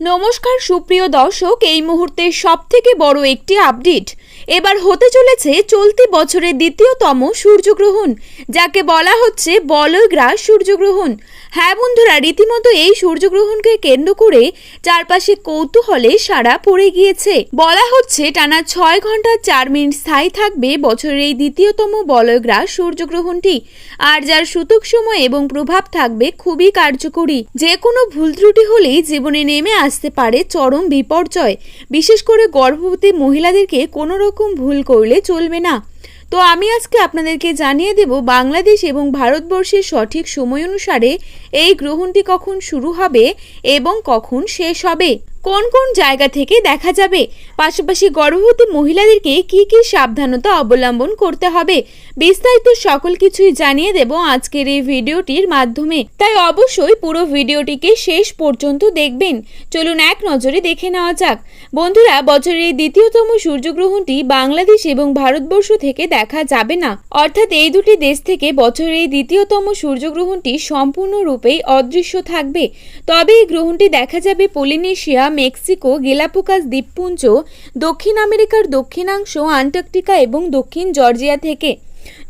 নমস্কার, সুপ্রিয় দর্শক, এই মুহূর্তে সব থেকে বড় একটি আপডেট। এবার হতে চলেছে চলতি বছরের দ্বিতীয়তম সূর্যগ্রহণ, যাকে বলা হচ্ছে বলয়গ্রাস সূর্যগ্রহণ। হ্যাঁ বন্ধুরা, রীতিমতো এই সূর্যগ্রহণকে কেন্দ্র করে চারপাশে কৌতূহলে সারা পড়ে গিয়েছে। বলা হচ্ছে টানা ছয় ঘণ্টা চার মিনিট স্থায়ী থাকবে বছরের এই দ্বিতীয়তম বলয়গ্রাস সূর্যগ্রহণটি, আর যার সূতক সময় এবং প্রভাব থাকবে খুবই কার্যকরী। যে কোনো ভুল ত্রুটি হলেই জীবনে নেমে আসতে পারে চরম বিপর্যয়। বিশেষ করে গর্ভবতী মহিলাদেরকে কোনো রকম ভুল করলে চলবে না। তো আমি আজকে আপনাদেরকে জানিয়ে দেব বাংলাদেশ এবং ভারতবর্ষের সঠিক সময় অনুসারে এই গ্রহণটি কখন শুরু হবে এবং কখন শেষ হবে। কোন কোন জায়গা থেকে দেখা যাবে? পাশাপাশি গর্ভবতী মহিলাদেরকে কি কি সাবধানতা অবলম্বন করতে হবে? বিস্তারিত সকল কিছুই জানিয়ে দেব আজকের এই ভিডিওটির মাধ্যমে। তাই অবশ্যই পুরো ভিডিওটিকে শেষ পর্যন্ত দেখবেন। চলুন এক নজরে দেখে নেওয়া যাক। বন্ধুরা, বছরের এই দ্বিতীয়তম সূর্যগ্রহণটি বাংলাদেশ এবং ভারতবর্ষ থেকে দেখা যাবে না। অর্থাৎ এই দুটি দেশ থেকে বছরের এই দ্বিতীয়তম সূর্যগ্রহণটি সম্পূর্ণরূপেই অদৃশ্য থাকবে। তবে এই গ্রহণটি দেখা যাবে পলিনেশিয়া মেক্সিকো গেলাপুকাস দ্বীপপুঞ্জ দক্ষিণ আমেরিকার দক্ষিণাংশ আন্টার্কটিকা এবং দক্ষিণ জর্জিয়া থেকে।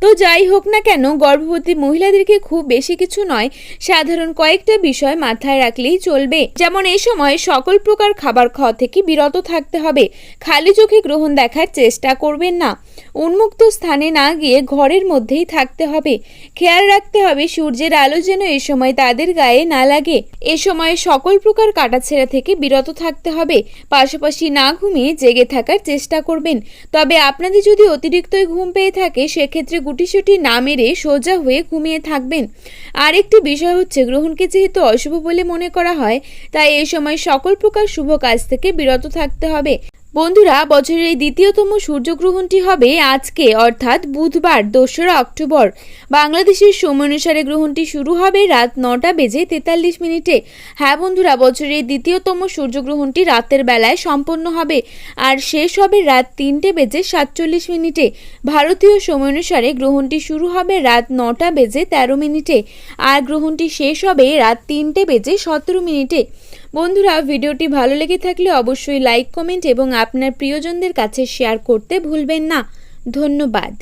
তো যাই হোক না কেন, গর্ভবতী মহিলাদেরকে খুব বেশি কিছু নয়, সাধারণ কয়েকটা বিষয় মাথায় রাখলেই চলবে। যেমন এই সময় সকল প্রকার খাবার খাওয়া থেকে বিরত থাকতে হবে। খালি চোখে গ্রহণ দেখার চেষ্টা করবেন না। উন্মুক্ত স্থানে না গিয়ে ঘরের মধ্যেই থাকতে হবে। খেয়াল রাখতে হবে সূর্যের আলো যেন এ সময় তাদের গায়ে না লাগে। এ সময় সকল প্রকার কাটাছেঁড়া থেকে বিরত থাকতে হবে। পাশাপাশি না ঘুমিয়ে জেগে থাকার চেষ্টা করবেন। তবে আপনাদের যদি অতিরিক্তই ঘুম পেয়ে থাকে, সেক্ষেত্রে গুটিসুটি না মেরে সোজা হয়ে ঘুমিয়ে থাকবেন। আরেকটি বিষয় হচ্ছে, গ্রহণকে যেহেতু অশুভ বলে মনে করা হয়, তাই এই সময় সকল প্রকার শুভ কাজ থেকে বিরত থাকতে হবে। বন্ধুরা, বছরের এই দ্বিতীয়তম সূর্যগ্রহণটি হবে আজকে, অর্থাৎ বুধবার, দোসরা অক্টোবর। বাংলাদেশের সময় অনুসারে গ্রহণটি শুরু হবে রাত নটা বেজে তেতাল্লিশ মিনিটে। হ্যাঁ বন্ধুরা, বছরের দ্বিতীয়তম সূর্যগ্রহণটি রাতের বেলায় সম্পন্ন হবে আর শেষ হবে রাত তিনটে বেজে সাতচল্লিশ মিনিটে। ভারতীয় সময় অনুসারে গ্রহণটি শুরু হবে রাত নটা বেজে তেরো মিনিটে আর গ্রহণটি শেষ হবে রাত তিনটে বেজে সতেরো মিনিটে। বন্ধুরা, ভিডিওটি ভালো লেগে থাকলে অবশ্যই লাইক, কমেন্ট এবং আপনার প্রিয়জনদের কাছে শেয়ার করতে ভুলবেন না। ধন্যবাদ।